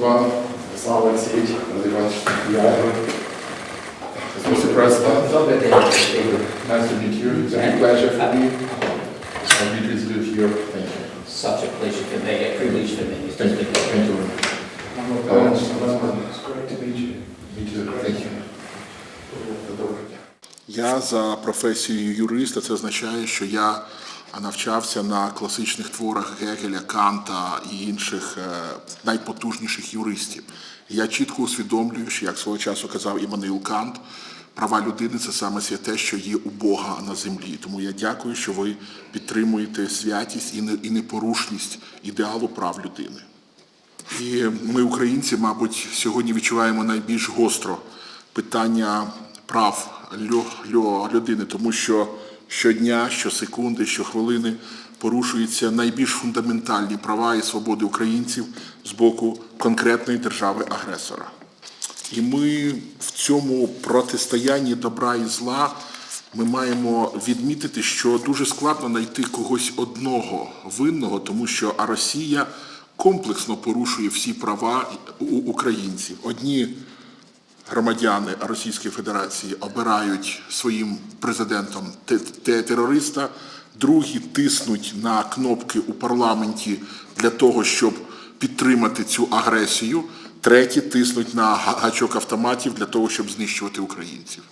Иван, Слава Алексеевич, Андрей Иванович, я. Mr. President, Добрий день. nice to meet you. It's a big pleasure for me. I'll be pleased to live here. Thank you. Such a pleasure for me, a privilege for me. It's Я за професією юриста, це означає, що я навчався на класичних творах Гегеля, Канта і інших е, найпотужніших юристів. Я чітко усвідомлюю, що як свого часу казав Іммануїл Кант, права людини це саме святе, що є у Бога на землі. Тому я дякую, що ви підтримуєте святість і непорушність ідеалу прав людини. І ми, українці, мабуть, сьогодні відчуваємо найбільш гостро питання прав людини, тому що щодня, щосекунди, щохвилини порушуються найбільш фундаментальні права і свободи українців з боку конкретної держави-агресора. І ми в цьому протистоянні добра і зла ми маємо відмітити, що дуже складно знайти когось одного винного, тому що а Росія комплексно порушує всі права українців. Одні громадяни Російської Федерації обирають своїм президентом те- те- терориста, другі тиснуть на кнопки у парламенті для того, щоб підтримати цю агресію. Треті тиснуть на гачок автоматів для того, щоб знищувати українців.